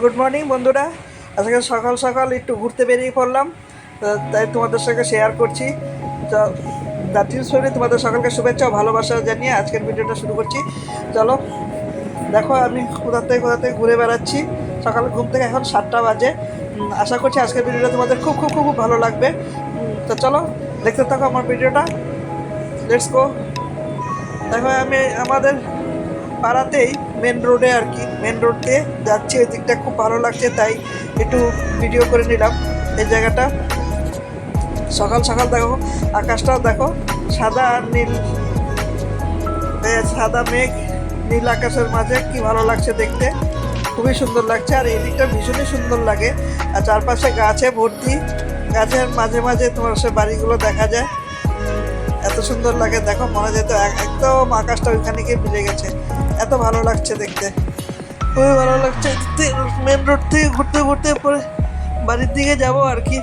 Good morning বন্ধুরা। আজকে সকাল সকাল একটু ঘুরতে বেরিয়ে পড়লাম। তাই তোমাদের সঙ্গে শেয়ার করছি। তো জাতীয় শরীরে তোমাদের সকলকে শুভেচ্ছা ভালোবাসা জানিয়ে আজকের ভিডিওটা শুরু করছি। চলো, দেখো আমি কোথা থেকে থেকে ঘুরে বেড়াচ্ছি। সকাল ঘুম থেকে এখন সাতটা বাজে। আশা করছি আজকের ভিডিওটা তোমাদের খুব খুব খুব খুব ভালো লাগবে। তো চলো, দেখতে থাকো আমার ভিডিওটা। লেটস গো দেখো আমি, আমাদের পাড়াতেই মেন রোডে আর কি মেন রোড দিয়ে যাচ্ছি, ওই দিকটা খুব ভালো লাগছে, তাই একটু ভিডিও করে নিলাম এই জায়গাটা। সকাল সকাল দেখো আকাশটাও দেখো, সাদা আর নীল সাদা মেঘ, নীল আকাশের মাঝে, কি ভালো লাগছে দেখতে। খুবই সুন্দর লাগছে, আর এই দিকটা ভীষণই সুন্দর লাগে। আর চারপাশে গাছে ভর্তি, গাছের মাঝে মাঝে তোমার সে বাড়িগুলো দেখা যায়। এত সুন্দর লাগে, দেখো, মনে যেত একদম আকাশটা ওইখানে গিয়ে মিলে গেছে। এত ভালো লাগছে দেখতে। খুবই ভালো লাগছে। মেন রোড থেকে ঘুরতে ঘুরতে পরে বাড়ির দিকে যাব আর কি।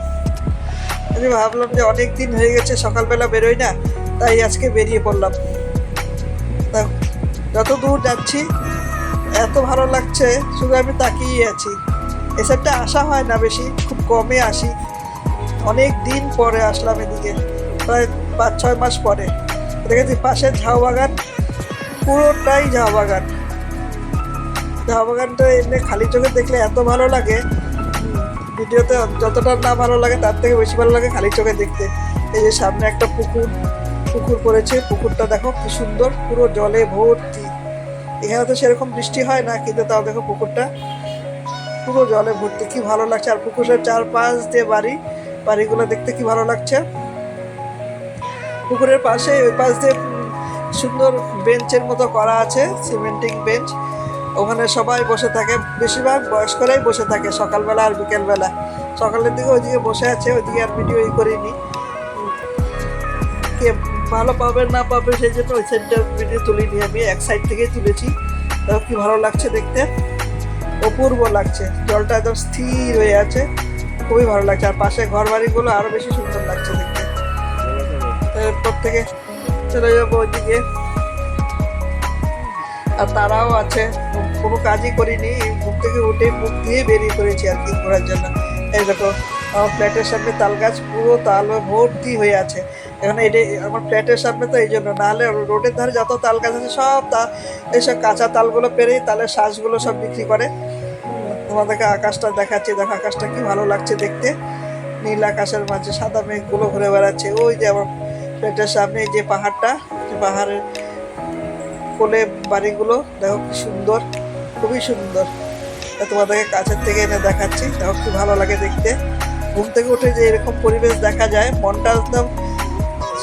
আমি ভাবলাম যে অনেক দিন হয়ে গেছে, সকালবেলা বেরোই না, তাই আজকে বেরিয়ে পড়লাম। তা যত দূর যাচ্ছি, এত ভালো লাগছে, শুধু আমি তাকিয়ে আছি। এসবটা আসা হয় না বেশি, খুব কমে আসি। অনেক দিন পরে আসলাম এদিকে, প্রায় পাঁচ, ছয় মাস পরে। দেখেছি পাশে ঝাউ বাগান পুরোটাই ঝাউ বাগান ঝাউ বাগানটা এমনি খালি চোখে দেখলে এত ভালো লাগে। ভিডিওতে যতটা না ভালো লাগে, তার থেকে বেশি ভালো লাগে খালি চোখে দেখতে। এই যে সামনে একটা পুকুর পুকুর পড়েছে। পুকুরটা দেখো কি সুন্দর, পুরো জলে ভর্তি। এখানে তো সেরকম বৃষ্টি হয় না, কিন্তু তাও দেখো পুকুরটা। পুরো জলে ভর্তি, কি ভালো লাগছে। আর পুকুরের চারপাশ দিয়ে বাড়ি, বাড়িগুলো দেখতে কি ভালো লাগছে। পুকুরের পাশে, ওই পাশ দিয়ে সুন্দর বেঞ্চের মতো করা আছে, সিমেন্টিং বেঞ্চ। ওখানে সবাই বসে থাকে, বেশিরভাগ বয়স্করাই বসে থাকে সকালবেলা আর বিকেলবেলা। সকালের দিকে ওইদিকে বসে আছে, ওইদিকে আর ভিডিও ই করিনি। কে ভালো পাবে না পাবে সেই জন্য ওই সাইডটা ভিডিও তুলিনি আমি, এক সাইড থেকেই তুলেছি। তাও কি ভালো লাগছে দেখতে? অপূর্ব লাগছে, জলটা একদম স্থির হয়ে আছে, খুবই ভালো লাগছে। আর পাশে ঘর বাড়িগুলো আরও বেশি সুন্দর লাগছে দেখতে। এরপর থেকে চলে যাব ওইদিকে আর তারাও আছে। কোনো কাজই করিনি। ঘুম থেকে উঠে মুখ দিয়ে বেরিয়ে পড়েছি আর কি ঘোরার জন্য। এই দেখো, আমার ফ্ল্যাটের সামনে তাল গাছ পুরো তাল ভর্তি হয়ে আছে। এখানে এটা আমার ফ্ল্যাটের সামনে তো এই জন্য। নাহলে রোডের ধারে যত তাল গাছ আছে সব তা এইসব কাঁচা তালগুলো পেরেই তালের শ্বাসগুলো সব বিক্রি করে। তোমাদেরকে আকাশটা দেখাচ্ছে। দেখো, আকাশটা কি ভালো লাগছে দেখতে। নীল আকাশের মাঝে সাদা মেঘগুলো ঘুরে বেড়াচ্ছে। ওই যে আমার ফ্ল্যাটের সামনে যে পাহাড়টা পাহাড়ের কোলে বাড়িগুলো, দেখো কি সুন্দর, খুবই সুন্দর। তোমাদেরকে কাছের থেকে এনে দেখাচ্ছি, দেখো খুব ভালো লাগে দেখতে। ঘুম থেকে উঠে যে এরকম পরিবেশ দেখা যায়, মনটা একদম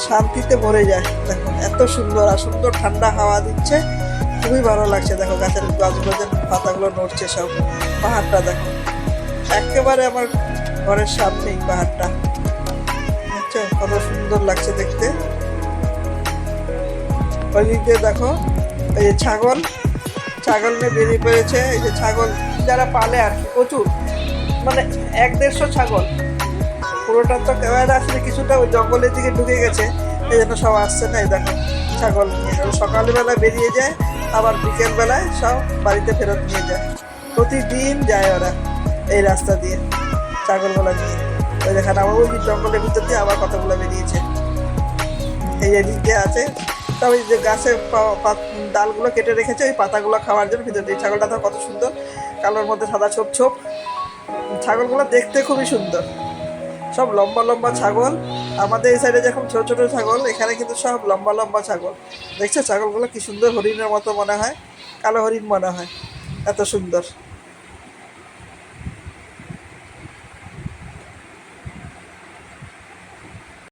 শান্তিতে ভরে যায়। দেখো, এত সুন্দর আর সুন্দর ঠান্ডা হাওয়া দিচ্ছে, খুবই ভালো লাগছে। দেখো, গাছের গাছগুলো যে পাতাগুলো নড়ছে সব, পাহাড়টা দেখো। একেবারে আমার ঘরের সামনেই পাহাড়টা। আচ্ছা কত সুন্দর লাগছে দেখতে। ওইদিকে দেখো, এই যে ছাগল। ছাগল নিয়ে বেরিয়ে পড়েছে, এই যে ছাগল। যারা পালে আর কি, প্রচুর। মানে এক দেড়শো ছাগল। পুরোটা তো ক্যামেরা আসলে কিছুটা ওই জঙ্গলের দিকে ঢুকে গেছে। এই জন্য সব আসছে না, এই দেখো, ছাগল সকালবেলা বেরিয়ে যায়, আবার বিকেলবেলায় সব বাড়িতে ফেরত নিয়ে যায়। প্রতিদিন যায় ওরা এই রাস্তা দিয়ে, ছাগলগুলো নিয়ে। ওই দেখেন আবার ওই জঙ্গলের ভিতর দিয়ে আবার কতগুলো বেরিয়েছে। এই যে দিয়ে আছে, তবে যে গাছের ডালগুলো কেটে রেখেছে, ওই পাতাগুলো খাওয়ার জন্য ভিতরে দিয়ে। ছাগলটা তো কত সুন্দর, কালোর মধ্যে সাদা ছোপ ছোপ। ছাগলগুলো দেখতে খুবই সুন্দর। সব লম্বা লম্বা ছাগল। আমাদের এই সাইডে যেরকম ছোট ছোট ছাগল, এখানে কিন্তু সব লম্বা লম্বা ছাগল। দেখছ? ছাগলগুলো কি সুন্দর হরিণের মতো মনে হয়, কালো হরিণ মনে হয়। এত সুন্দর।